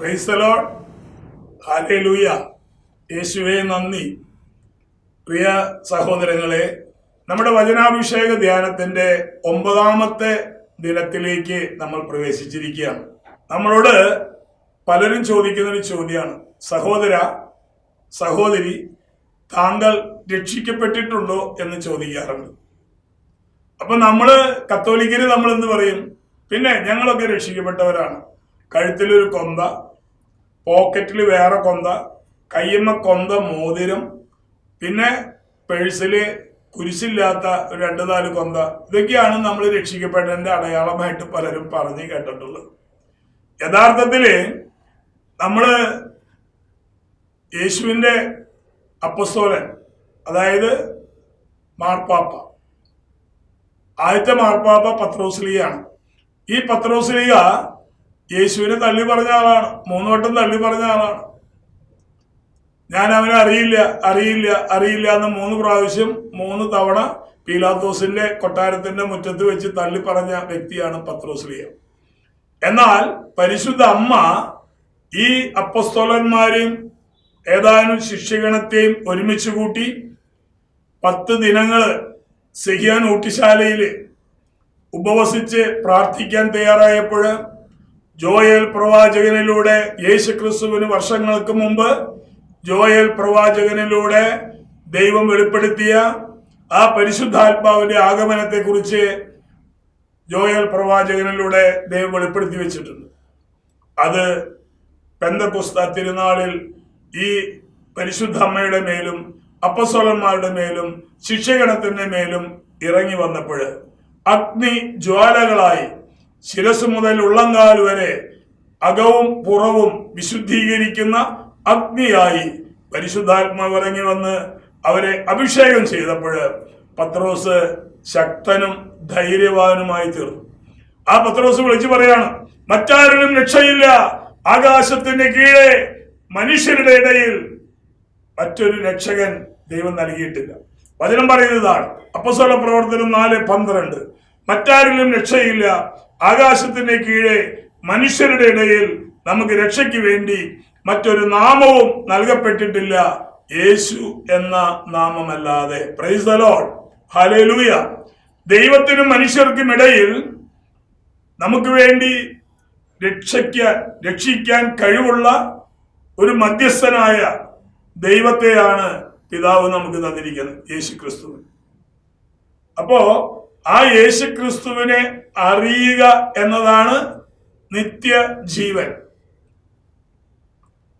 പ്രൈസലോ ഹാലൂയ യേശുവെ നന്ദി. പ്രിയ സഹോദരങ്ങളെ നമ്മുടെ വചനാഭിഷേക ധ്യാനത്തിന്റെ ഒമ്പതാമത്തെ ദിനത്തിലേക്ക് നമ്മൾ പ്രവേശിച്ചിരിക്കുകയാണ്. നമ്മളോട് പലരും ചോദിക്കുന്ന ഒരു ചോദ്യമാണ്. സഹോദര സഹോദരി താങ്കൾ രക്ഷിക്കപ്പെട്ടിട്ടുണ്ടോ എന്ന് ചോദിക്കാറുണ്ട്. അപ്പൊ നമ്മൾ കത്തോലിക്കര് നമ്മൾ എന്ന് പറയും? പിന്നെ ഞങ്ങളൊക്കെ രക്ഷിക്കപ്പെട്ടവരാണ്. കഴുത്തിലൊരു കൊന്ത പോക്കറ്റിൽ വേറെ കൊന്ത കയ്യമ്മ കൊന്ത മോതിരം പിന്നെ പേഴ്സിൽ കുരിശില്ലാത്ത ഒരു രണ്ട് നാല് കൊന്ത. ഇതൊക്കെയാണ് നമ്മൾ രക്ഷിക്കപ്പെട്ടതിന്റെ അടയാളമായിട്ട് പലരും പറഞ്ഞു കേട്ടിട്ടുള്ളത്. യഥാർത്ഥത്തിൽ നമ്മൾ യേശുവിന്റെ അപ്പസ്തോലൻ അതായത് മാർപ്പാപ്പ. ആദ്യത്തെ മാർപ്പാപ്പ പത്രോസ്ലിയാണ് ഈ പത്രോസ്ലിക യേശുവിനെ തള്ളി പറഞ്ഞ ആളാണ്. മൂന്ന് വട്ടം തള്ളി പറഞ്ഞ ആളാണ്. ഞാൻ അവനെ അറിയില്ല അറിയില്ല അറിയില്ല എന്ന് മൂന്ന് പ്രാവശ്യം മൂന്ന് തവണ പീലാത്തോസിന്റെ കൊട്ടാരത്തിന്റെ മുറ്റത്ത് വെച്ച് തള്ളി പറഞ്ഞ വ്യക്തിയാണ് പത്രോസ്ലിയ എന്നാൽ പരിശുദ്ധ അമ്മ ഈ അപ്പസ്തോലന്മാരെയും ഏതാനും ശിഷ്യഗണത്തെയും ഒരുമിച്ച് കൂട്ടി പത്ത് ദിനങ്ങൾ സഹിയാൻ ഊട്ടിശാലയിൽ ഉപവസിച്ച് പ്രാർത്ഥിക്കാൻ തയ്യാറായപ്പോൾ ജോയൽ പ്രവാചകനിലൂടെ യേശു ക്രിസ്തുവിന് വർഷങ്ങൾക്ക് മുമ്പ് ജോയൽ പ്രവാചകനിലൂടെ ദൈവം വെളിപ്പെടുത്തിയ ആ പരിശുദ്ധാത്മാവിന്റെ ആഗമനത്തെക്കുറിച്ച് ജോയൽ പ്രവാചകനിലൂടെ ദൈവം വെളിപ്പെടുത്തി വെച്ചിട്ടുണ്ട്. അത് പെന്തക്കുസ്ത തിരുനാളിൽ ഈ പരിശുദ്ധ അമ്മയുടെ മേലും അപ്പസ്വലന്മാരുടെ മേലും ശിക്ഷഗണത്തിന്റെ മേലും ഇറങ്ങി വന്നപ്പോൾ അഗ്നി ജ്വാലകളായി ശിരസ് മുതൽ ഉള്ളങ്കാൽ വരെ അകവും പുറവും വിശുദ്ധീകരിക്കുന്ന അഗ്നിയായി പരിശുദ്ധാത്മാവ് ഇറങ്ങി വന്ന് അവരെ അഭിഷേകം ചെയ്തപ്പോൾ പത്രോസ് ശക്തനും ധൈര്യവാനുമായി തീർന്നു. ആ പത്രോസ് വിളിച്ചു പറയാണ് മറ്റാരിലും രക്ഷയില്ല. ആകാശത്തിന്റെ കീഴെ മനുഷ്യരുടെ ഇടയിൽ മറ്റൊരു രക്ഷകൻ ദൈവം നൽകിയിട്ടില്ല. വചനം പറയുന്നതാണ് അപ്പസ്വല പ്രവർത്തനം നാല് പന്ത്രണ്ട്. മറ്റാരിലും രക്ഷയില്ല. ആകാശത്തിന്റെ കീഴെ മനുഷ്യരുടെ ഇടയിൽ നമുക്ക് രക്ഷയ്ക്ക് വേണ്ടി മറ്റൊരു നാമവും നൽകപ്പെട്ടിട്ടില്ല. യേശു എന്ന നാമമല്ലാതെ. പ്രൈസ് ദ ലോർഡ് ഹല്ലേലൂയ ദൈവത്തിനും മനുഷ്യർക്കും ഇടയിൽ നമുക്ക് വേണ്ടി രക്ഷയ്ക്ക് രക്ഷിക്കാൻ കഴിവുള്ള ഒരു മധ്യസ്ഥനായ ദൈവത്തെയാണ് പിതാവ് നമുക്ക് തന്നിരിക്കുന്നത്. യേശു ക്രിസ്തു അപ്പോ ആ യേശു ക്രിസ്തുവിനെ അറിയുക എന്നതാണ് നിത്യജീവൻ.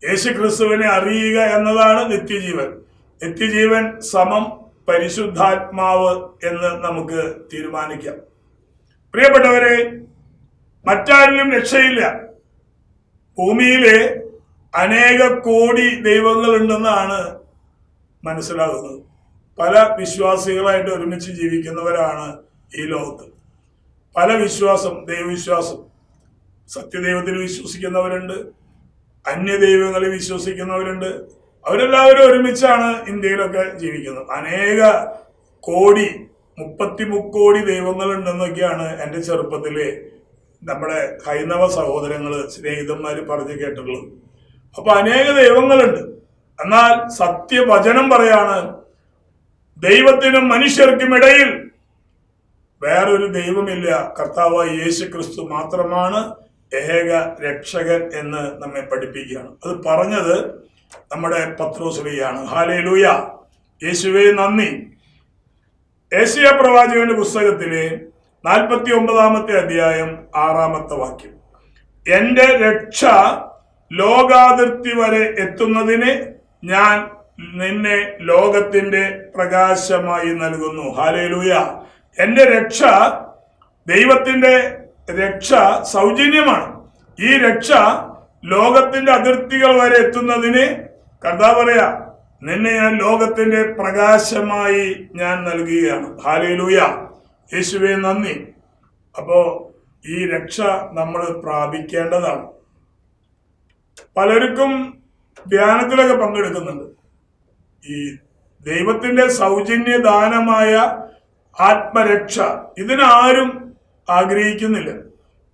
യേശു ക്രിസ്തുവിനെ അറിയുക എന്നതാണ് നിത്യജീവൻ. നിത്യജീവൻ സമം പരിശുദ്ധാത്മാവ് എന്ന് നമുക്ക് തീരുമാനിക്കാം. പ്രിയപ്പെട്ടവരെ മറ്റാരിലും രക്ഷയില്ല. ഭൂമിയിലെ അനേക കോടി ദൈവങ്ങളുണ്ടെന്നാണ് മനസ്സിലാകുന്നത്. പല വിശ്വാസികളായിട്ട് ഒരുമിച്ച് ജീവിക്കുന്നവരാണ് ഈ ലോകത്ത്. പല വിശ്വാസം ദൈവവിശ്വാസം. സത്യദൈവത്തിൽ വിശ്വസിക്കുന്നവരുണ്ട്. അന്യദൈവങ്ങളിൽ വിശ്വസിക്കുന്നവരുണ്ട്. അവരെല്ലാവരും ഒരുമിച്ചാണ് ഇന്ത്യയിലൊക്കെ ജീവിക്കുന്നത്. അനേക കോടി മുപ്പത്തി മുക്കോടി ദൈവങ്ങളുണ്ടെന്നൊക്കെയാണ് എന്റെ ചെറുപ്പത്തിലെ നമ്മുടെ ഹൈന്ദവ സഹോദരങ്ങൾ സ്നേഹിതന്മാർ പറഞ്ഞു കേട്ടിട്ടുള്ളത്. അപ്പൊ അനേക ദൈവങ്ങളുണ്ട്. എന്നാൽ സത്യവചനം പറയാണ് ദൈവത്തിനും മനുഷ്യർക്കും ഇടയിൽ വേറൊരു ദൈവമില്ല. കർത്താവ് യേശു ക്രിസ്തു മാത്രമാണ് ഏക രക്ഷകൻ എന്ന് നമ്മെ പഠിപ്പിക്കുകയാണ്. അത് പറഞ്ഞത് നമ്മുടെ പത്രോസുലിയാണ്. ഹാലേലൂയ യേശുവെ നന്ദി. ഏഷ്യ പ്രവാചകന്റെ പുസ്തകത്തിലെ നാൽപ്പത്തി ഒമ്പതാമത്തെ അധ്യായം ആറാമത്തെ വാക്യം. എന്റെ രക്ഷ ലോകാതിർത്തി വരെ എത്തുന്നതിന് ഞാൻ നിന്നെ ലോകത്തിന്റെ പ്രകാശമായി നൽകുന്നു. ഹാലേലൂയ എന്റെ രക്ഷ ദൈവത്തിന്റെ രക്ഷ സൗജന്യമാണ്. ഈ രക്ഷ ലോകത്തിന്റെ അതിർത്തികൾ വരെ എത്തുന്നതിന് കർത്താവ് പറയാ നിന്നെ ഞാൻ ലോകത്തിന്റെ പ്രകാശമായി ഞാൻ നൽകുകയാണ്. ഹാലയിലൂയ യേശുവെ നന്ദി. അപ്പോൾ ഈ രക്ഷ നമ്മൾ പ്രാപിക്കേണ്ടതാണ്. പലർക്കും ധ്യാനത്തിലൊക്കെ പങ്കെടുക്കുന്നുണ്ട്. ഈ ദൈവത്തിന്റെ സൗജന്യ ദാനമായ ആത്മരക്ഷ. ഇതിനാരും ആഗ്രഹിക്കുന്നില്ല.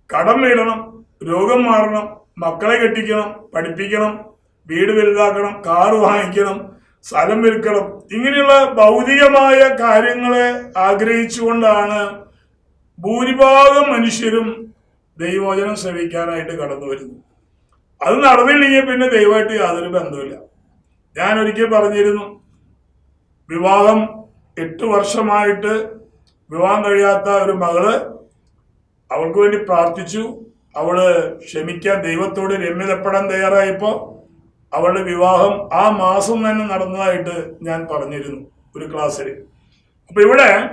കടം വീടണം രോഗം മാറണം മക്കളെ കെട്ടിക്കണം പഠിപ്പിക്കണം വീട് വലുതാക്കണം കാറ് വാങ്ങിക്കണം സ്ഥലം വിൽക്കണം. ഇങ്ങനെയുള്ള ഭൗതികമായ കാര്യങ്ങളെ ആഗ്രഹിച്ചുകൊണ്ടാണ് ഭൂരിഭാഗം മനുഷ്യരും ദൈവവചനം ശ്രവിക്കാനായിട്ട് കടന്നു വരുന്നത്. അത് നടന്നില്ലെങ്കിൽ പിന്നെ ദൈവമായിട്ട് യാതൊരു ബന്ധമില്ല ഞാൻ ഒരിക്കൽ പറഞ്ഞിരുന്നു വിവാഹം എട്ട് വർഷമായിട്ട് വിവാഹം കഴിയാത്ത ഒരു മകൾ അവൾക്ക് വേണ്ടി പ്രാർത്ഥിച്ചു. അവൾ ക്ഷമിക്കാൻ ദൈവത്തോട് രമ്യതപ്പെടാൻ തയ്യാറായപ്പോ അവളുടെ വിവാഹം ആ മാസം തന്നെ നടന്നതായിട്ട് ഞാൻ പറഞ്ഞിരുന്നു ഒരു ക്ലാസ്സിൽ അപ്പൊ ഇവിടെ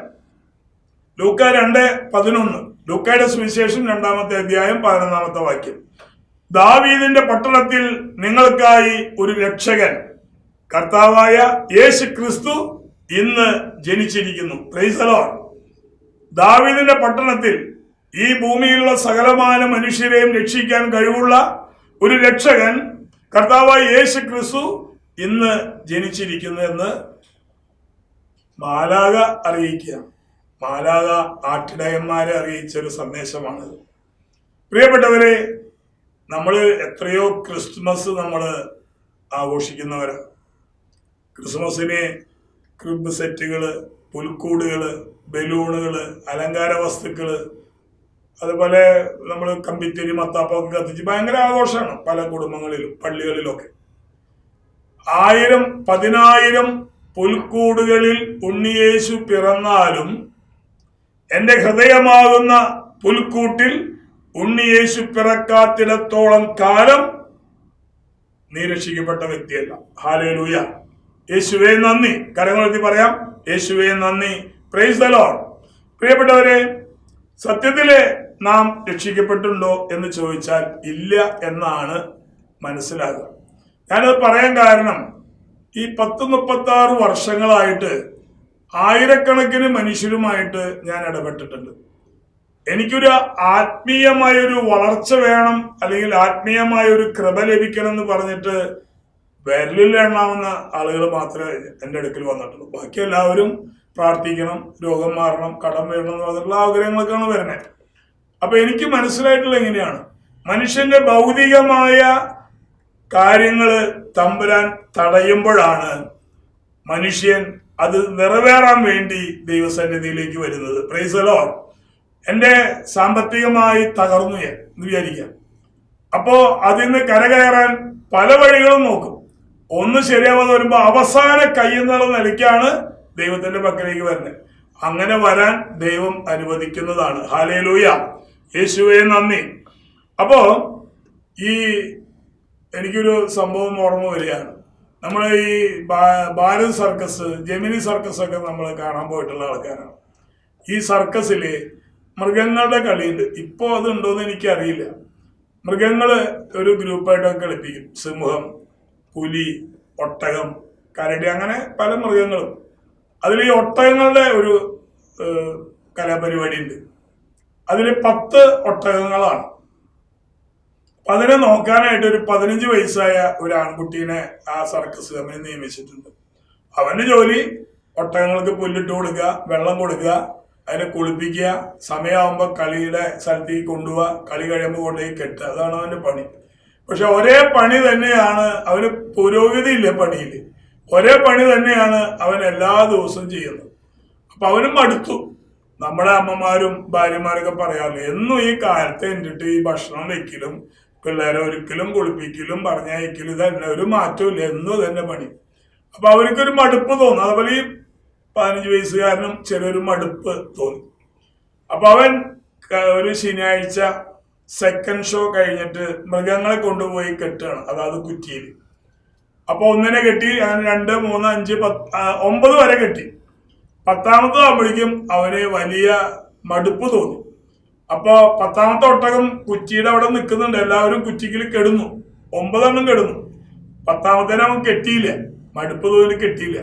ലൂക്ക രണ്ട് പതിനൊന്ന്. ലൂക്കയുടെ സുവിശേഷം രണ്ടാമത്തെ അധ്യായം പതിനൊന്നാമത്തെ വാക്യം. ദാവീദിന്റെ പട്ടണത്തിൽ നിങ്ങൾക്കായി ഒരു രക്ഷകൻ കർത്താവായ യേശു ക്രിസ്തു ഇന്ന് ജനിച്ചിരിക്കുന്നു. പ്രൈസലോ ദാവീദിന്റെ പട്ടണത്തിൽ ഈ ഭൂമിയിലുള്ള സകലമാന മനുഷ്യരെയും രക്ഷിക്കാൻ കഴിവുള്ള ഒരു രക്ഷകൻ കർത്താവായ യേശു ക്രിസ്തു ഇന്ന് ജനിച്ചിരിക്കുന്നു എന്ന് മാലാക അറിയിക്കുക മാലാക ആട്ടിടയന്മാരെ അറിയിച്ച ഒരു സന്ദേശമാണ്. പ്രിയപ്പെട്ടവരെ നമ്മൾ എത്രയോ ക്രിസ്മസ് നമ്മൾ ആഘോഷിക്കുന്നവരാണ്. ക്രിസ്മസിന് ക്രിബ് സെറ്റുകൾ പുൽക്കൂടുകൾ ബലൂണുകൾ അലങ്കാര വസ്തുക്കൾ അതുപോലെ നമ്മൾ കമ്പിത്തിരി മത്താപ്പൊക്കെ കത്തിച്ച് ഭയങ്കര ആഘോഷമാണ് പല കുടുംബങ്ങളിലും പള്ളികളിലൊക്കെ. ആയിരം പതിനായിരം പുൽക്കൂടുകളിൽ ഉണ്ണിയേശു പിറന്നാലും എന്റെ ഹൃദയമാകുന്ന പുൽക്കൂട്ടിൽ ഉണ്ണിയേശു പിറക്കാത്തിടത്തോളം കാലം നീ രക്ഷിക്കപ്പെട്ട വ്യക്തിയല്ല. ഹാലേലൂയ. യേശുവേ നന്ദി. കരങ്ങളെത്തി പറയാം. യേശുവേ നന്ദി. പ്രൈസ് ദ പ്രിയപ്പെട്ടവരെ സത്യത്തിൽ നാം രക്ഷിക്കപ്പെട്ടുണ്ടോ എന്ന് ചോദിച്ചാൽ ഇല്ല എന്നാണ് മനസ്സിലാകുക. ഞാനത് പറയാൻ കാരണം ഈ പത്ത് മുപ്പത്തി ആറ് വർഷങ്ങളായിട്ട് ആയിരക്കണക്കിന് മനുഷ്യരുമായിട്ട് ഞാൻ ഇടപെട്ടിട്ടുണ്ട്. എനിക്കൊരു ആത്മീയമായൊരു വളർച്ച വേണം അല്ലെങ്കിൽ ആത്മീയമായ ഒരു കൃപ ലഭിക്കണം എന്ന് പറഞ്ഞിട്ട് വിരലിൽ എണ്ണാവുന്ന ആളുകൾ മാത്രമേ എന്റെ അടുക്കൽ വന്നിട്ടുള്ളൂ. ബാക്കി എല്ലാവരും പ്രാർത്ഥിക്കണം രോഗം മാറണം കടം വേണം എന്ന് പറഞ്ഞിട്ടുള്ള ആഗ്രഹങ്ങളൊക്കെയാണ് വരുന്നത്. അപ്പൊ എനിക്ക് മനസ്സിലായിട്ടുള്ള എങ്ങനെയാണ്? മനുഷ്യന്റെ ഭൗതികമായ കാര്യങ്ങൾ തമ്പുരാൻ തടയുമ്പോഴാണ് മനുഷ്യൻ അത് നിറവേറാൻ വേണ്ടി ദൈവസന്നിധിയിലേക്ക് വരുന്നത്. പ്രൈസലോ എന്റെ സാമ്പത്തികമായി തകർന്നു ഞാൻ എന്ന് വിചാരിക്കാം അപ്പോ അതിൽ നിന്ന് കരകയറാൻ പല വഴികളും നോക്കും. ഒന്ന് ശരിയാവാതെ വരുമ്പോ അവസാന കയ്യെന്നുള്ള നിലയ്ക്കാണ് ദൈവത്തിന്റെ പക്കലേക്ക് വരുന്നത്. അങ്ങനെ വരാൻ ദൈവം അനുവദിക്കുന്നതാണ്. ഹാലേലൂയ യേശുവേ നന്ദി. അപ്പോ ഈ എനിക്കൊരു സംഭവം ഓർമ്മ വരികയാണ്. നമ്മൾ ഈ ഭാരത് സർക്കസ് ജെമിനി സർക്കസ് ഒക്കെ നമ്മൾ കാണാൻ പോയിട്ടുള്ള ആൾക്കാരാണ്. ഈ സർക്കസിൽ മൃഗങ്ങളുടെ കളിയുണ്ട്. ഇപ്പോൾ അത് ഉണ്ടോയെന്ന് എനിക്കറിയില്ല. മൃഗങ്ങൾ ഒരു ഗ്രൂപ്പായിട്ടൊക്കെ കളിപ്പിക്കും. സിംഹം പുലി ഒട്ടകം കരടി അങ്ങനെ പല മൃഗങ്ങളും. അതിൽ ഈ ഒട്ടകങ്ങളുടെ ഒരു കലാപരിപാടി ഉണ്ട് അതിൽ പത്ത് ഒട്ടകങ്ങളാണ്. അതിനെ നോക്കാനായിട്ട് ഒരു പതിനഞ്ച് വയസ്സായ ഒരു ആൺകുട്ടീനെ ആ സർക്കസ് കമ്പനി നിയമിച്ചിട്ടുണ്ട്. അവന്റെ ജോലി ഒട്ടകങ്ങൾക്ക് പുല്ലിട്ട് കൊടുക്കുക വെള്ളം കൊടുക്കുക അതിനെ കുളിപ്പിക്കുക സമയമാകുമ്പോൾ കളിയുടെ സ്ഥലത്തേക്ക് കൊണ്ടുപോവുക കളി കഴിയുമ്പോൾ കൊണ്ടുപോയി കെട്ടുക. അതാണ് അവന്റെ പണി. പക്ഷെ ഒരേ പണി തന്നെയാണ് അവന് പുരോഗതി ഇല്ല പണിയിൽ ഒരേ പണി തന്നെയാണ് അവൻ എല്ലാ ദിവസവും ചെയ്യുന്നത്. അപ്പൊ അവനും മടുത്തു. നമ്മുടെ അമ്മമാരും ഭാര്യമാരൊക്കെ പറയാറില്ല എന്നും ഈ കാലത്ത് എന്നിട്ട് ഈ ഭക്ഷണം വെക്കലും പിള്ളേരെ ഒരിക്കലും കുളിപ്പിക്കലും പറഞ്ഞയക്കലും ഇതന്നെ ഒരു മാറ്റമില്ല എന്നും തന്നെ പണി. അപ്പൊ അവർക്കൊരു മടുപ്പ് തോന്നും. അതുപോലെ ഈ പതിനഞ്ച് വയസ്സുകാരനും ചെറിയൊരു മടുപ്പ് തോന്നി. അപ്പൊ അവൻ ഒരു ശനിയാഴ്ച സെക്കൻഡ് ഷോ കഴിഞ്ഞിട്ട് മൃഗങ്ങളെ കൊണ്ടുപോയി കെട്ടുകയാണ്. അതായത് കുറ്റിയിൽ അപ്പോൾ ഒന്നിനെ കെട്ടി രണ്ട് മൂന്ന് അഞ്ച് പത്ത് ഒമ്പത് വരെ കെട്ടി. പത്താമത്തെ ആകുമ്പോഴേക്കും അവന് വലിയ മടുപ്പ് തോന്നി. അപ്പോൾ പത്താമത്തെ ഒട്ടകം കുറ്റിയുടെ അവിടെ നിൽക്കുന്നുണ്ട് എല്ലാവരും കുറ്റിക്കിൽ കെടുന്നു. ഒമ്പതെണ്ണം കെടുന്നു. പത്താമത്തേനെ അവൻ കെട്ടിയില്ല. മടുപ്പ് തോന്നി കെട്ടിയില്ല.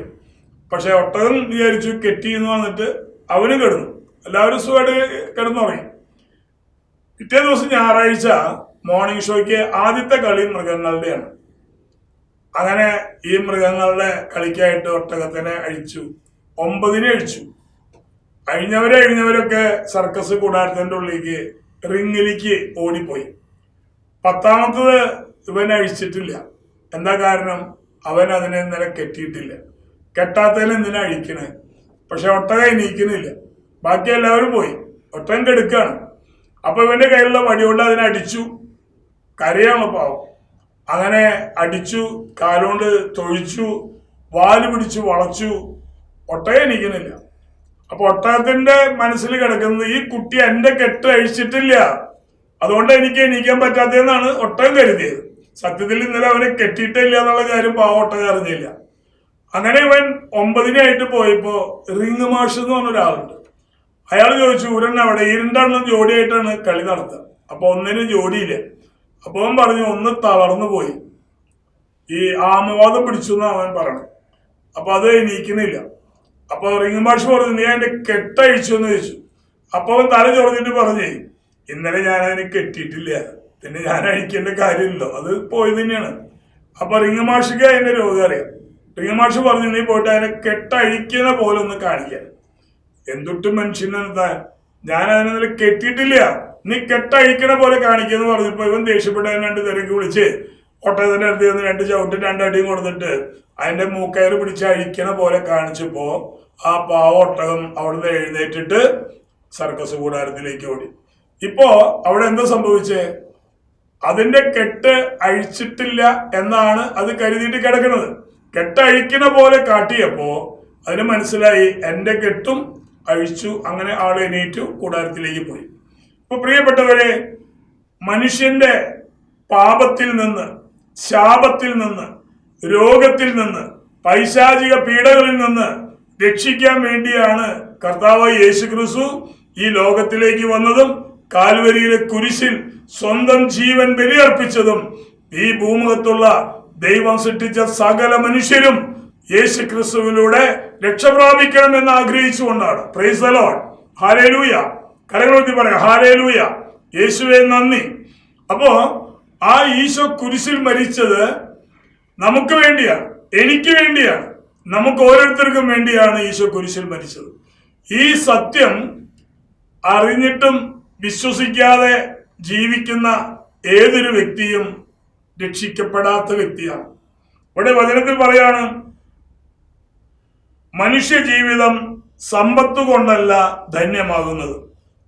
പക്ഷെ ഒട്ടകം വിചാരിച്ചു കെട്ടി എന്ന് വന്നിട്ട് അവനും കെടുന്നു. എല്ലാവരും സുഖമായിട്ട് കിടന്നുറങ്ങി. പിറ്റേ ദിവസം ഞായറാഴ്ച മോർണിംഗ് ഷോയ്ക്ക് ആദ്യത്തെ കളി മൃഗങ്ങളുടെയാണ്. അങ്ങനെ ഈ മൃഗങ്ങളുടെ കളിക്കായിട്ട് ഒട്ടകത്തിനെ അഴിച്ചു. ഒമ്പതിനെ അഴിച്ചു. അഴിഞ്ഞവരെ അഴിഞ്ഞവരൊക്കെ സർക്കസ് കൂടാരത്തിന്റെ ഉള്ളിലേക്ക് റിങ്ങിലേക്ക് ഓടിപ്പോയി. പത്താമത്തത് ഇവൻ അഴിച്ചിട്ടില്ല. എന്താ കാരണം? അവൻ അതിനെ ഇന്നലെ കെട്ടിയിട്ടില്ല. കെട്ടാത്തതിന് എന്തിനാ അഴിക്കണേ? പക്ഷെ ഒട്ടക എണീക്കുന്നില്ല ബാക്കി എല്ലാവരും പോയി. ഒട്ടകം കെടുക്കാണ് അപ്പൊ ഇവന്റെ കയ്യിലുള്ള വടി കൊണ്ട് അതിനെ അടിച്ചു. കരയാണ് പാവം. അങ്ങനെ അടിച്ചു കാലുകൊണ്ട് തൊഴിച്ചു വാൽ പിടിച്ചു വളച്ചു. ഒട്ടകം നിൽക്കുന്നില്ല അപ്പൊ ഒട്ടകത്തിന്റെ മനസ്സിൽ കിടക്കുന്നത് ഈ കുട്ടി എന്റെ കെട്ട് അഴിച്ചിട്ടില്ല. അതുകൊണ്ട് എനിക്ക് എണീക്കാൻ പറ്റാത്തതെന്നാണ് ഒട്ടകം കരുതിയത്. സത്യത്തിൽ ഇന്നലെ അവനെ കെട്ടിയിട്ടില്ല എന്നുള്ള കാര്യം പാവം ഒട്ടകം അറിഞ്ഞില്ല. അങ്ങനെ ഇവൻ ഒമ്പതിനായിട്ട് പോയപ്പോ റിങ് മാഷ് എന്ന് പറഞ്ഞ ഒരാളുണ്ട് അയാൾ ചോദിച്ചു ഉരൻ അവിടെ ഈ രണ്ടെണ്ണം ജോഡിയായിട്ടാണ് കളി നടത്തുക അപ്പൊ ഒന്നിനും ജോഡിയില്ല അപ്പൊ അവൻ പറഞ്ഞു ഒന്ന് തളർന്നു പോയി. ഈ ആമവാദം പിടിച്ചു എന്ന് അവൻ പറഞ്ഞു അപ്പൊ അത് എണീക്കുന്നില്ല അപ്പൊ റിംഗ് മാഷ് പറഞ്ഞു നീ അതിന്റെ കെട്ടഴിച്ചു എന്ന് ചോദിച്ചു. അപ്പൊ അവൻ തല ചൊറഞ്ഞിട്ട് പറഞ്ഞേ ഇന്നലെ ഞാൻ അതിനെ കെട്ടിയിട്ടില്ല. പിന്നെ ഞാൻ അഴിക്കേണ്ട കാര്യമില്ലല്ലോ അത് പോയി തന്നെയാണ്. അപ്പൊ റിംഗ് മാഷിക്ക് അതിന്റെ രോഗം അറിയാം. റിംഗ് മാഷ് പറഞ്ഞു നീ പോയിട്ട് അതിനെ കെട്ടഴിക്കുന്ന പോലെ ഒന്ന് കാണിക്കാൻ എന്തൊട്ട് മനുഷ്യനെന്താ ഞാൻ അതിനെ കെട്ടിയിട്ടില്ല. നീ കെട്ടഴിക്കണ പോലെ കാണിക്കുന്നു പറഞ്ഞപ്പോ ഇവൻ ദേഷ്യപ്പെട്ട രണ്ട് തിരക്ക് വിളിച്ച് ഒട്ടകത്തിന്റെ അടുത്ത് നിന്ന് രണ്ട് ചവിട്ട് രണ്ടടിയും കൊടുത്തിട്ട് അതിന്റെ മൂക്കയർ പിടിച്ച് അഴിക്കണ പോലെ കാണിച്ചപ്പോ ആ പാവ ഒട്ടകം അവിടുന്ന് എഴുന്നേറ്റിട്ട് സർക്കസ് കൂടാരത്തിലേക്ക് ഓടി. ഇപ്പോ അവിടെ എന്താ സംഭവിച്ചേ? അതിന്റെ കെട്ട് അഴിച്ചിട്ടില്ല എന്നാണ് അത് കരുതിയിട്ട് കിടക്കുന്നത്. കെട്ടഴിക്കണ പോലെ കാട്ടിയപ്പോ അതിന് മനസ്സിലായി എന്റെ കെട്ടും അഴിച്ചു അങ്ങനെ ആൾ എണീറ്റു കൂടാരത്തിലേക്ക് പോയി. അപ്പൊ പ്രിയപ്പെട്ടവരെ മനുഷ്യന്റെ പാപത്തിൽ നിന്ന് ശാപത്തിൽ നിന്ന് രോഗത്തിൽ നിന്ന് പൈശാചിക പീഡകളിൽ നിന്ന് രക്ഷിക്കാൻ വേണ്ടിയാണ് കർത്താവ് യേശു ക്രിസ്തു ഈ ലോകത്തിലേക്ക് വന്നതും കാൽവരിയിലെ കുരിശിൽ സ്വന്തം ജീവൻ ബലിയർപ്പിച്ചതും ഈ ഭൂമുഖത്തുള്ള ദൈവം സൃഷ്ടിച്ച സകല മനുഷ്യരും യേശു ക്രിസ്തുവിലൂടെ രക്ഷപ്രാപിക്കണമെന്ന് ആഗ്രഹിച്ചുകൊണ്ടാണ്. പ്രൈസ് ദലോൺ ഹാലേലൂയ കരകളുത്തി പറയാം ഹാലേലൂയ യേശുവെ നന്ദി. അപ്പോ ആ ഈശോ കുരിശിൽ മരിച്ചത് നമുക്ക് വേണ്ടിയാണ്. എനിക്ക് വേണ്ടിയാണ്. നമുക്ക് ഓരോരുത്തർക്കും വേണ്ടിയാണ് ഈശോ കുരിശിൽ മരിച്ചത്. ഈ സത്യം അറിഞ്ഞിട്ടും വിശ്വസിക്കാതെ ജീവിക്കുന്ന ഏതൊരു വ്യക്തിയും രക്ഷിക്കപ്പെടാത്ത വ്യക്തിയാണ്. ഇവിടെ വചനത്തിൽ പറയാണ് മനുഷ്യ ജീവിതം സമ്പത്ത് കൊണ്ടല്ല ധന്യമാകുന്നത്.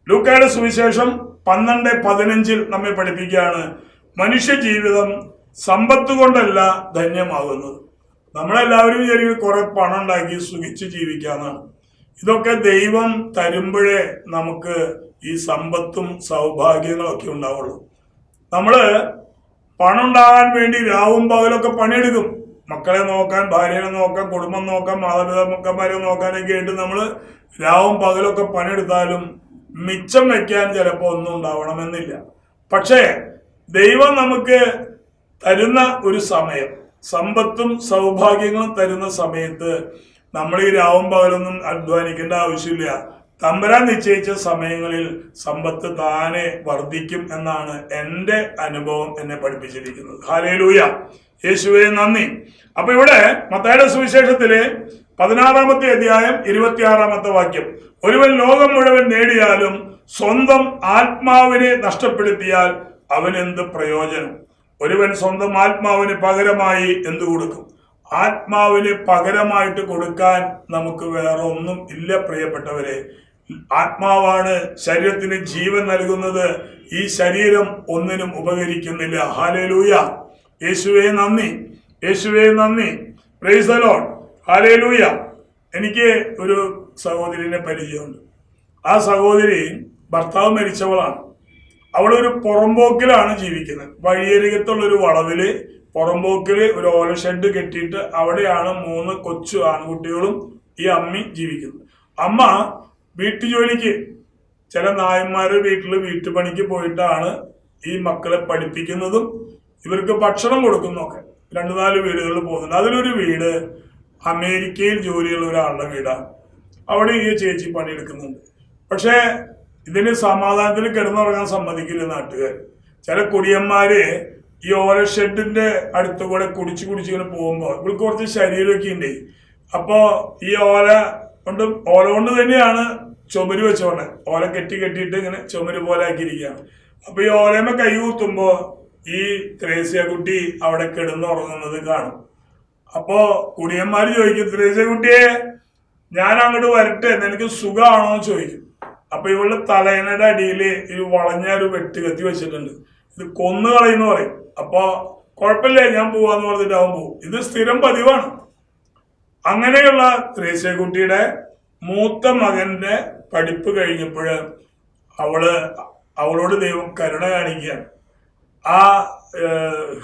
ലൂക്കയുടെ സുവിശേഷം പന്ത്രണ്ട് പതിനഞ്ചിൽ നമ്മെ പഠിപ്പിക്കുകയാണ്. മനുഷ്യജീവിതം സമ്പത്ത് കൊണ്ടല്ല ധന്യമാകുന്നത്. നമ്മളെല്ലാവരും വിചാരിക്കും കുറെ പണം ഉണ്ടാക്കി സുഖിച്ച് ജീവിക്കാന്നാണ്. ഇതൊക്കെ ദൈവം തരുമ്പോഴേ നമുക്ക് ഈ സമ്പത്തും സൗഭാഗ്യങ്ങളും ഒക്കെ ഉണ്ടാവുള്ളൂ. നമ്മൾ പണം ഉണ്ടാകാൻ വേണ്ടി രാവും പകലൊക്കെ പണിയെടുക്കും. മക്കളെ നോക്കാൻ ഭാര്യയെ നോക്കാൻ കുടുംബം നോക്കാൻ മാതാപിതാക്കന്മാരെ നോക്കാനൊക്കെ ആയിട്ട് നമ്മൾ രാവും പകലൊക്കെ പണിയെടുത്താലും മിച്ചം വെക്കാൻ ചിലപ്പോൾ ഒന്നും ഉണ്ടാവണമെന്നില്ല. പക്ഷേ ദൈവം നമുക്ക് തരുന്ന ഒരു സമയം സമ്പത്തും സൗഭാഗ്യങ്ങളും തരുന്ന സമയത്ത് നമ്മൾ ഈ രാവും പകലൊന്നും അധ്വാനിക്കേണ്ട ആവശ്യമില്ല. തമ്പരാൻ നിശ്ചയിച്ച സമയങ്ങളിൽ സമ്പത്ത് താനെ വർദ്ധിക്കും എന്നാണ് എന്റെ അനുഭവം എന്നെ പഠിപ്പിച്ചിരിക്കുന്നത്. ഹാലേലൂയ യേശുവെ നന്ദി. അപ്പൊ ഇവിടെ മത്തായുടെ സുവിശേഷത്തിലെ പതിനാറാമത്തെ അധ്യായം ഇരുപത്തിയാറാമത്തെ വാക്യം. ഒരുവൻ ലോകം മുഴുവൻ നേടിയാലും സ്വന്തം ആത്മാവിനെ നഷ്ടപ്പെടുത്തിയാൽ അവൻ എന്ത് പ്രയോജനം? ഒരുവൻ സ്വന്തം ആത്മാവിന് പകരമായി എന്ത് കൊടുക്കും? ആത്മാവിന് പകരമായിട്ട് കൊടുക്കാൻ നമുക്ക് വേറെ ഒന്നും ഇല്ല പ്രിയപ്പെട്ടവരെ. ആത്മാവാണ് ശരീരത്തിന് ജീവൻ നൽകുന്നത്. ഈ ശരീരം ഒന്നിനും ഉപകരിക്കുന്നില്ല. ഹാലേലൂയ യേശുവേ നന്ദി. യേശുവേ നന്ദി. പ്രൈസ് അലോൺ ഹാലേലൂയ എനിക്ക് ഒരു സഹോദരിനെ പരിചയമുണ്ട്. ആ സഹോദരി ഭർത്താവ് മരിച്ചവളാണ്. ഒരു പുറമ്പോക്കിലാണ് ജീവിക്കുന്നത്. വഴിയരികത്തുള്ള ഒരു വളവിൽ പുറമ്പോക്കിൽ ഒരു ഓല ഷെഡ് കെട്ടിയിട്ട് അവിടെയാണ് മൂന്ന് കൊച്ചു ആൺകുട്ടികളും ഈ അമ്മി ജീവിക്കുന്നത്. അമ്മ വീട്ടു ജോലിക്ക് ചില നായന്മാർ വീട്ടിൽ വീട്ടുപണിക്ക് പോയിട്ടാണ് ഈ മക്കളെ പഠിപ്പിക്കുന്നതും ഇവർക്ക് ഭക്ഷണം കൊടുക്കുന്നൊക്കെ. രണ്ടു നാല് വീടുകളിൽ പോകുന്നുണ്ട്. അതിലൊരു വീട് അമേരിക്കയിൽ ജോലിയുള്ള ഒരാളുടെ വീടാണ് അവിടെ ഈ ചേച്ചി പണിയെടുക്കുന്നുണ്ട്. പക്ഷേ ഇതിന് സമാധാനത്തിൽ കിടന്നുറങ്ങാൻ സമ്മതിക്കില്ല നാട്ടുകാർ. ചില കുടിയന്മാര് ഈ ഓല ഷെഡിന്റെ അടുത്ത് കൂടെ കുടിച്ച് കുടിച്ച് ഇങ്ങനെ പോകുമ്പോൾ ഇവൾക്ക് കുറച്ച് ശരീരമൊക്കെ ഉണ്ട്. അപ്പോ ഈ ഓല കൊണ്ട് ഓല കൊണ്ട് തന്നെയാണ് ചുമര് വെച്ചോണ്ട്. ഓല കെട്ടി കെട്ടിയിട്ട് ഇങ്ങനെ ചുമര് പോലെ ആക്കിയിരിക്കുകയാണ്. അപ്പൊ ഈ ഓലമ്മ കൈ കൂത്തുമ്പോ ഈ ത്രേസ്യ കുട്ടി അവിടെ കിടന്നുറങ്ങുന്നത് കാണും. അപ്പോ കുടിയന്മാർ ചോദിക്കും ത്രേസ്യ കുട്ടിയെ ഞാൻ അങ്ങോട്ട് വരട്ടെ നിനക്ക് സുഖമാണോ എന്ന് ചോദിക്കും. അപ്പൊ ഇവളുടെ തലേനയുടെ അടിയിൽ ഈ വളഞ്ഞ ഒരു വെട്ട് കത്തി വെച്ചിട്ടുണ്ട്. ഇത് കൊന്നു കളയെന്ന് പറയും. അപ്പൊ കുഴപ്പമില്ല ഞാൻ പോവാന്ന് പറഞ്ഞിട്ട് അവൻ പോകും ഇത് സ്ഥിരം പതിവാണ്. അങ്ങനെയുള്ള ത്രേസ്യക്കുട്ടിയുടെ മൂത്ത മകന്റെ പഠിപ്പ് കഴിഞ്ഞപ്പോൾ അവൾ അവളോട് ദൈവം കരുണ കാണിക്കുകയാണ്. ആ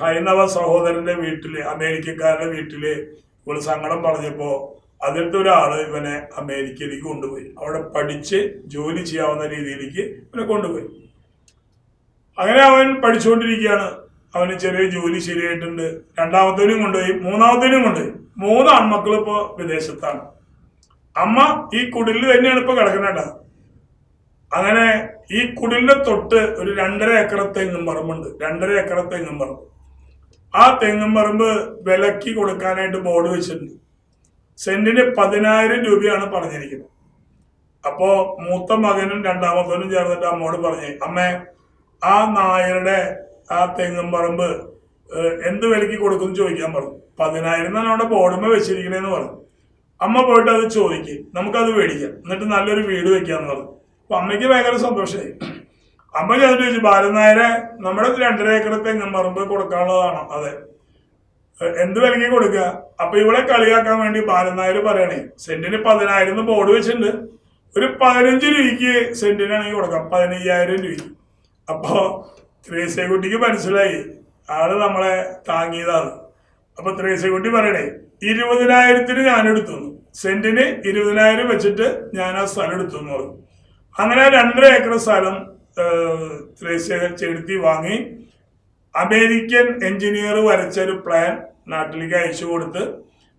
ഹൈന്ദവ സഹോദരന്റെ വീട്ടിൽ അമേരിക്കക്കാരുടെ വീട്ടിൽ ഇവൾ സങ്കടം പറഞ്ഞപ്പോ അതിലത്തെ ഒരാൾ ഇവനെ അമേരിക്കയിലേക്ക് കൊണ്ടുപോയി. അവിടെ പഠിച്ച് ജോലി ചെയ്യാവുന്ന രീതിയിലേക്ക് ഇവനെ കൊണ്ടുപോയി. അങ്ങനെ അവൻ പഠിച്ചുകൊണ്ടിരിക്കുകയാണ്. അവന് ചെറിയ ജോലി ശരിയായിട്ടുണ്ട്. രണ്ടാമത്തേനും കൊണ്ടുപോയി മൂന്നാമത്തേനും കൊണ്ടുപോയി. മൂന്ന് ആൺമക്കൾ ഇപ്പോ വിദേശത്താണ്. അമ്മ ഈ കുടിലിൽ തന്നെയാണ് ഇപ്പൊ കിടക്കുന്നത് അങ്ങനെ ഈ കുടിലിന്റെ തൊട്ട് ഒരു രണ്ടര ഏക്കർ തെങ്ങും പറമ്പുണ്ട്. രണ്ടര ഏക്കർ തെങ്ങും പറമ്പ്. ആ തെങ്ങും പറമ്പ് വിലക്കി കൊടുക്കാനായിട്ട് ബോർഡ് വെച്ചിട്ടുണ്ട്. സെന്റിന് പതിനായിരം രൂപയാണ് പറഞ്ഞിരിക്കുന്നത്. അപ്പോ മൂത്ത മകനും രണ്ടാമത്തവനും ചേർന്നിട്ട് അമ്മോട് പറഞ്ഞു അമ്മേ ആ നായരുടെ ആ തെങ്ങും പറമ്പ് എന്ത് വിലക്ക് കൊടുക്കും ചോദിക്കാൻ പറഞ്ഞു. പതിനായിരം എന്നാണ് അവിടെ ബോർഡുമേ വെച്ചിരിക്കണേന്ന് പറഞ്ഞു. അമ്മ പോയിട്ട് അത് ചോദിക്കും. നമുക്കത് മേടിക്കാം. എന്നിട്ട് നല്ലൊരു വീട് വെക്കാന്ന് പറഞ്ഞു. അപ്പൊ അമ്മയ്ക്ക് ഭയങ്കര സന്തോഷമായി അമ്മ ചോദിച്ചു ബാലൻ നായരെ നമ്മുടെ രണ്ടര ഏക്കർ തെങ്ങ് മറുമ്പ് കൊടുക്കാനുള്ളതാണോ. അതെ. എന്ത് വിലങ്ങി കൊടുക്കുക അപ്പൊ ഇവിടെ കളിയാക്കാൻ വേണ്ടി ബാലൻ നായർ പറയണേ സെന്റിന് പതിനായിരം എന്ന് ബോർഡ് വെച്ചിട്ടുണ്ട്. ഒരു പതിനഞ്ച് രൂപയ്ക്ക് സെന്റിനാണെങ്കിൽ കൊടുക്കാം പതിനയ്യായിരം രൂപയ്ക്ക്. അപ്പോ ത്രേസ്യക്കുട്ടിക്ക് മനസ്സിലായി ആൾ നമ്മളെ താങ്ങിയതാണ്. അപ്പൊ ത്രേസ്യക്കുട്ടി പറയണേ ഇരുപതിനായിരത്തിന് ഞാൻ എടുത്തു സെന്റിന് ഇരുപതിനായിരം വെച്ചിട്ട് ഞാൻ ആ സ്ഥലം എടുത്തു എന്ന് പറഞ്ഞു അങ്ങനെ രണ്ടര ഏക്കർ സ്ഥലം ഏഹ്, ചെടുത്തി വാങ്ങി. അമേരിക്കൻ എഞ്ചിനീയർ വരച്ച ഒരു പ്ലാൻ നാട്ടിലേക്ക് അയച്ചു കൊടുത്ത്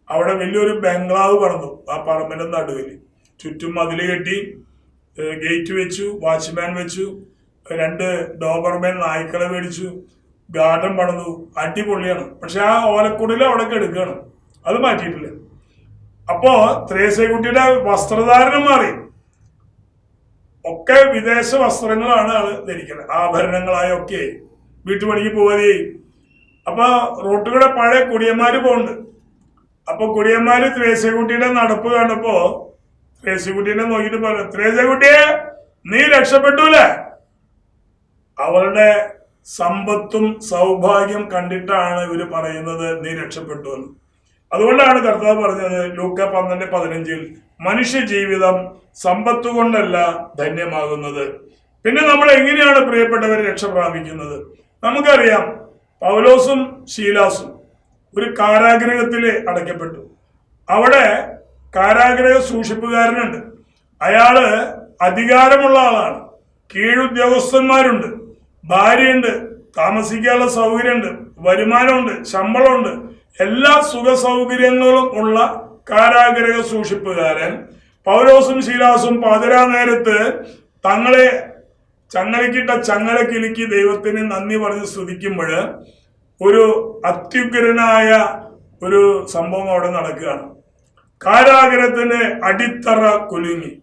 അവിടെ വലിയൊരു ബംഗ്ലാവ് പണിതു ആ പറമ്പിന്റെ നടുവിൽ. ചുറ്റും മതിൽ കെട്ടി ഗേറ്റ് വെച്ചു വാച്ച്മാൻ വെച്ചു രണ്ട് ഡോബർമാൻ നായ്ക്കളെ മേടിച്ചു ഗാർഡൻ പണിതു. അടിപൊളിയാണ്. പക്ഷെ ആ ഓലക്കുടിൽ അവിടെ എടുക്കണം അത് മാറ്റിയിട്ടില്ല. അപ്പോ ത്രേസക്കുട്ടിയുടെ വസ്ത്രധാരണം മാറി. ഒക്കെ വിദേശ വസ്ത്രങ്ങളാണ് അത് ധരിക്കുന്നത്. ആഭരണങ്ങളായൊക്കെ വീട്ടുപണിക്ക് പോവാതെ. അപ്പൊ റോട്ടുകൂടെ പഴയ കുടിയന്മാര് പോണ്ട് അപ്പൊ കുടിയന്മാര് ത്രേസ്യക്കുട്ടിയുടെ നടപ്പ് കണ്ടപ്പോ ത്രേസ്യക്കുട്ടീനെ നോക്കിയിട്ട് പറഞ്ഞു ത്രേസ്യക്കുട്ടിയെ നീ രക്ഷപ്പെട്ടൂലേ അവളുടെ സമ്പത്തും സൗഭാഗ്യം കണ്ടിട്ടാണ് ഇവർ പറയുന്നത് നീ രക്ഷപ്പെട്ടു എന്ന് അതുകൊണ്ടാണ് കർത്താവ് പറഞ്ഞത് ലൂക്ക പന്ത്രണ്ട് പതിനഞ്ചിൽ മനുഷ്യ ജീവിതം സമ്പത്ത് കൊണ്ടല്ല ധന്യമാകുന്നത്. പിന്നെ നമ്മൾ എങ്ങനെയാണ് പ്രിയപ്പെട്ടവർ രക്ഷ പ്രാപിക്കുന്നത് നമുക്കറിയാം പൗലോസും ശീലാസും ഒരു കാരാഗ്രഹത്തിൽ അടയ്ക്കപ്പെട്ടു. അവിടെ കാരാഗ്രഹ സൂക്ഷിപ്പുകാരനുണ്ട്. അയാൾ അധികാരമുള്ള ആളാണ്. കീഴുദ്യോഗസ്ഥന്മാരുണ്ട്. ഭാര്യയുണ്ട് താമസിക്കാനുള്ള സൗകര്യമുണ്ട് വരുമാനമുണ്ട് ശമ്പളമുണ്ട്. എല്ലാ സുഖ സൗകര്യങ്ങളും ഉള്ള കാരാഗ്രഹ സൂക്ഷിപ്പുകാരൻ പൗലോസും ശീലാസും പാതിരാ നേരത്ത് തങ്ങളെ ചങ്ങലക്കിട്ട ചങ്ങല ദൈവത്തിന് നന്ദി പറഞ്ഞ് സ്തുതിക്കുമ്പോൾ ഒരു അത്യുഗ്രനായ ഒരു സംഭവം അവിടെ നടക്കുകയാണ്. കാരാഗ്രഹത്തിന്റെ അടിത്തറ കുലുങ്ങി.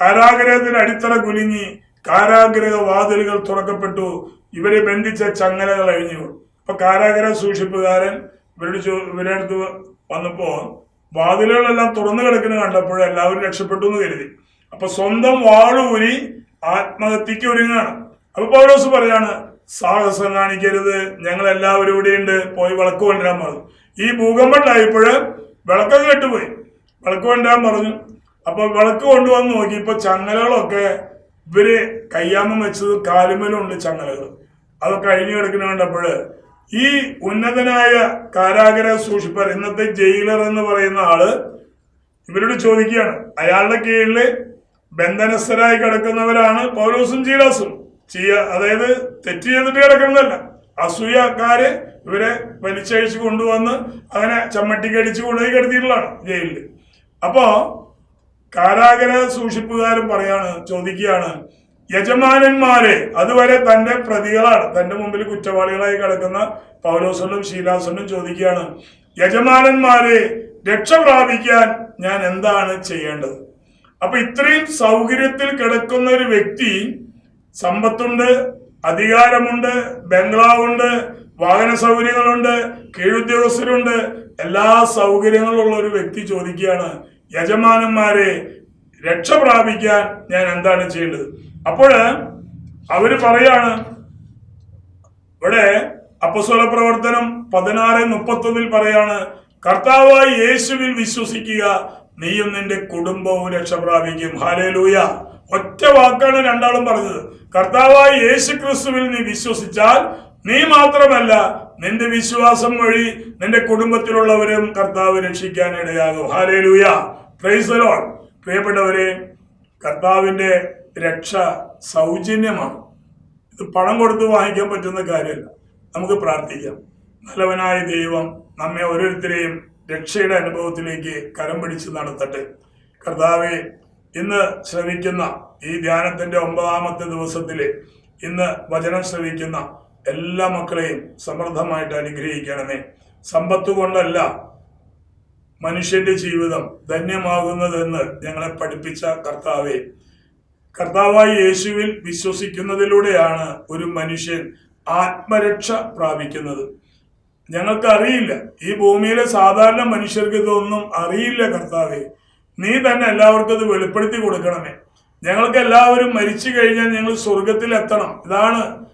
കാരാഗ്രഹത്തിന്റെ അടിത്തറ കുലുങ്ങി കാരാഗ്രഹ വാതിലുകൾ തുറക്കപ്പെട്ടു. ഇവരെ ബന്ധിച്ച ചങ്ങലകൾ അഴിഞ്ഞു. അപ്പൊ കാരാഗ്രഹ സൂക്ഷിപ്പുകാരൻ ഇവരുടെ ഇവരുടെ അടുത്ത് വന്നപ്പോ വാതിലുകളെല്ലാം തുറന്നു കിടക്കുന്ന കണ്ടപ്പോൾ എല്ലാവരും രക്ഷപ്പെട്ടു എന്ന് കരുതി. അപ്പൊ സ്വന്തം വാളൂരി ആത്മഹത്യക്ക് ഒരുങ്ങാണ് അപ്പൊ പൗലോസ് പറയാണ് സാഹസം കാണിക്കരുത്. ഞങ്ങൾ എല്ലാവരും ഇവിടെയുണ്ട്. പോയി വിളക്ക് കൊണ്ടുവരാൻ പറഞ്ഞു. ഈ ഭൂകമ്പം ഉണ്ടായപ്പോൾ വിളക്കൊക്കെ കെട്ടുപോയി. വിളക്ക് കൊണ്ടുവരാൻ പറഞ്ഞു. അപ്പൊ വിളക്ക് കൊണ്ടുവന്ന് നോക്കി ഇപ്പൊ ചങ്ങലകളൊക്കെ ഇവർ കയ്യാമം വെച്ചത് കാലുമലുണ്ട് ചങ്ങലകൾ. അതൊക്കെ അഴിഞ്ഞു കിടക്കുന്ന കണ്ടപ്പോഴ് ഈ ഉന്നതനായ കാരാഗ്രഹ സൂക്ഷിപ്പർ ഇന്നത്തെ ജയിലർ എന്ന് പറയുന്ന ആൾ ഇവരോട് ചോദിക്കുകയാണ്. അയാളുടെ കീഴിൽ ബന്ധനസ്ഥരായി കിടക്കുന്നവരാണ് പൗലോസും ചീലാസും ചെയ്യ അതായത് തെറ്റ് ചെയ്തിട്ട് കിടക്കുന്നതല്ല. അസൂയക്കാര് ഇവരെ വലിച്ചഴിച്ച് കൊണ്ടുവന്ന് അങ്ങനെ ചമ്മട്ടിക്കടിച്ച് കൊണ്ടുപോയി കിടത്തിയിട്ടുള്ളതാണ് ജയിലിൽ അപ്പോ കാരാഗ്രഹ സൂക്ഷിപ്പുകാരും പറയാണ് ചോദിക്കുകയാണ് യജമാനന്മാരെ അതുവരെ തന്റെ പ്രതികളാണ്. തന്റെ മുമ്പിൽ കുറ്റവാളികളായി കിടക്കുന്ന പൗലോസനും ശീലാസനും ചോദിക്കുകയാണ് യജമാനന്മാരെ രക്ഷ പ്രാപിക്കാൻ ഞാൻ എന്താണ് ചെയ്യേണ്ടത്? അപ്പൊ ഇത്രയും സൗകര്യത്തിൽ കിടക്കുന്ന ഒരു വ്യക്തി സമ്പത്തുണ്ട് അധികാരമുണ്ട് ബംഗ്ലാവുണ്ട് വാഹന സൗകര്യങ്ങളുണ്ട് കീഴുദ്യോഗസ്ഥരുണ്ട്. എല്ലാ സൗകര്യങ്ങളുള്ള ഒരു വ്യക്തി ചോദിക്കുകയാണ് യജമാനന്മാരെ രക്ഷ പ്രാപിക്കാൻ ഞാൻ എന്താണ് ചെയ്യേണ്ടത്? അപ്പോൾ അവർ പറയാണ് ഇവിടെ അപ്പസ്വല പ്രവർത്തനം പതിനാറ് മുപ്പത്തൊന്നിൽ പറയാണ് കർത്താവായി യേശുവിൽ വിശ്വസിക്കുക നീയും നിന്റെ കുടുംബവും രക്ഷ പ്രാപിക്കും. ഹാലേലൂയ ഒറ്റ വാക്കാണ് രണ്ടാളും പറഞ്ഞത്. കർത്താവായി യേശു ക്രിസ്തുവിൽ നീ വിശ്വസിച്ചാൽ നീ മാത്രമല്ല നിന്റെ വിശ്വാസം വഴി നിന്റെ കുടുംബത്തിലുള്ളവരും കർത്താവ് രക്ഷിക്കാൻ ഇടയാകും. ഹാലേലൂയ പ്രൈസ് ലോഡ് പ്രിയപ്പെട്ടവരെ കർത്താവിന്റെ രക്ഷ സൗജന്യമാണ്. ഇത് പണം കൊടുത്ത് വാങ്ങിക്കാൻ പറ്റുന്ന കാര്യമല്ല. നമുക്ക് പ്രാർത്ഥിക്കാം. നല്ലവനായ ദൈവം നമ്മെ ഓരോരുത്തരെയും രക്ഷയുടെ അനുഭവത്തിലേക്ക് കരം പിടിച്ച് നടത്തട്ടെ. കർത്താവെ ഇന്ന് ശ്രവിക്കുന്ന ഈ ധ്യാനത്തിന്റെ ഒമ്പതാമത്തെ ദിവസത്തിൽ ഇന്ന് വചനം ശ്രവിക്കുന്ന എല്ലാ മക്കളെയും സമൃദ്ധമായിട്ട് അനുഗ്രഹിക്കണമേ. സമ്പത്ത് കൊണ്ടല്ല മനുഷ്യന്റെ ജീവിതം ധന്യമാകുന്നതെന്ന് ഞങ്ങളെ പഠിപ്പിച്ച കർത്താവെ കർത്താവായി യേശുവിൽ വിശ്വസിക്കുന്നതിലൂടെയാണ് ഒരു മനുഷ്യൻ ആത്മരക്ഷ പ്രാപിക്കുന്നത്. ഞങ്ങൾക്ക് അറിയില്ല ഈ ഭൂമിയിലെ സാധാരണ മനുഷ്യർക്ക് ഇതൊന്നും അറിയില്ല കർത്താവെ. നീ തന്നെ എല്ലാവർക്കും ഇത് വെളിപ്പെടുത്തി കൊടുക്കണമേ. ഞങ്ങൾക്ക് എല്ലാവരും മരിച്ചു കഴിഞ്ഞാൽ ഞങ്ങൾ സ്വർഗത്തിൽ എത്തണം. ഇതാണ്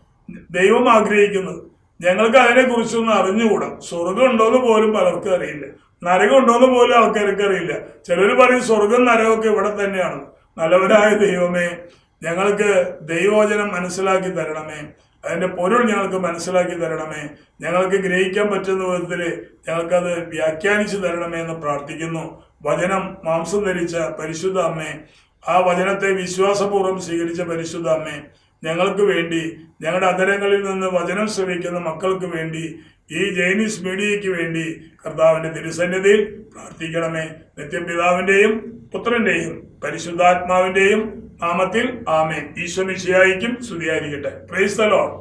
ദൈവം ആഗ്രഹിക്കുന്നത്. ഞങ്ങൾക്ക് അതിനെ കുറിച്ചൊന്നും അറിഞ്ഞുകൂടാ. സ്വർഗം ഉണ്ടോന്ന് പോലും പലർക്കും അറിയില്ല. നരകം ഉണ്ടോന്ന് പോലും ആൾക്കാർക്ക് അറിയില്ല. ചിലർ പറയും സ്വർഗം നരകമൊക്കെ ഇവിടെ തന്നെയാണ്. നല്ലവരായ ദൈവമേ ഞങ്ങൾക്ക് ദൈവോചനം മനസ്സിലാക്കി തരണമേ. അതിന്റെ പൊരുൾ ഞങ്ങൾക്ക് മനസ്സിലാക്കി തരണമേ. ഞങ്ങൾക്ക് ഗ്രഹിക്കാൻ പറ്റുന്ന വിധത്തിൽ ഞങ്ങൾക്കത് വ്യാഖ്യാനിച്ചു തരണമേ എന്ന് പ്രാർത്ഥിക്കുന്നു. വചനം മാംസം ധരിച്ച പരിശുദ്ധ അമ്മേ ആ വചനത്തെ വിശ്വാസപൂർവം സ്വീകരിച്ച പരിശുദ്ധ അമ്മേ ഞങ്ങൾക്ക് വേണ്ടി ഞങ്ങളുടെ അതരങ്ങളിൽ നിന്ന് വചനം ശ്രമിക്കുന്ന മക്കൾക്ക് വേണ്ടി ഈ ജൈനീസ് മീഡിയയ്ക്ക് വേണ്ടി കർത്താവിന്റെ തിരുസന്നിധിയിൽ പ്രാർത്ഥിക്കണമേ. നിത്യപിതാവിന്റെയും പുത്രന്റെയും പരിശുദ്ധാത്മാവിന്റെയും നാമത്തിൽ ആമേ ഈശ്വമിശിയായിക്കും സ്തുതിയായിരിക്കട്ടെ. Price the Lord